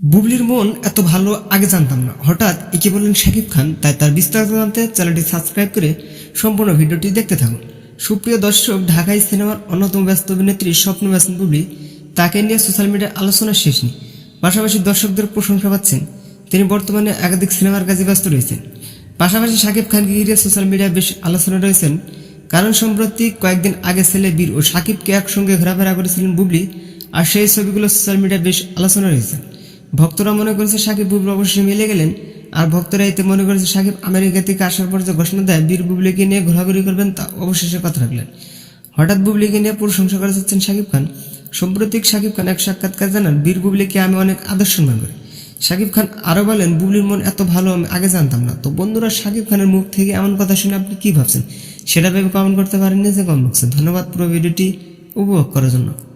বুবলির মন এত ভালো আগে জানতাম না। হঠাৎ একে বললেন শাকিব খান, তাই তার বিস্তারিত জানতে চ্যানেলটি সাবস্ক্রাইব করে সম্পূর্ণ ভিডিওটি দেখতে থাকুন। সুপ্রিয় দর্শক, ঢাকাই সিনেমার অন্যতম ব্যস্ত অভিনেত্রী স্বপ্ন ব্যস্ত বুবলি, তাকে নিয়ে সোশ্যাল মিডিয়ায় আলোচনা শেষ নেই। পাশাপাশি দর্শকদের প্রশংসা পাচ্ছেন। তিনি বর্তমানে একাধিক সিনেমার কাজে ব্যস্ত রয়েছেন। পাশাপাশি শাকিব খানকে ঘিরে সোশ্যাল মিডিয়ায় বেশ আলোচনা রয়েছেন। কারণ সম্প্রতি কয়েকদিন আগে ছেলে বীর ও শাকিবকে একসঙ্গে ঘোরাফেরা করেছিলেন বুবলি, আর সেই ছবিগুলো সোশ্যাল মিডিয়ায় বেশ আলোচনা রয়েছে। ভক্তরা মনে করেছে সাকিব বুবলি অবশ্যই মিলে গেলেন, আর ভক্তরা এতে মনে করেছে সাকিব আমেরিকা থেকে আসার পর যে ঘোষণা দেয়, বীর বুবলিকে নিয়ে ঘোরাঘুরি করবেন তা অবশেষে কথা রাখলেন। হঠাৎ বুবলিকে নিয়ে প্রশংসা করে যাচ্ছেন সাকিব খান। সাম্প্রতিক সাকিব খান এক সাক্ষাৎকার জানান, বীর বুবলিকে আমি অনেক আদর্শ সম্মান করি। সাকিব খান আরও বলেন, বুবলির মন এত ভালো, আমি আগে জানতাম না। তো বন্ধুরা, সাকিব খানের মুখ থেকে এমন কথা শুনে আপনি কি ভাবছেন? সেটা ভেবে কমেন্ট করতে পারেন নিজে কমেন্ট বক্সে ধন্যবাদ পুরো ভিডিওটি উপভোগ করার জন্য।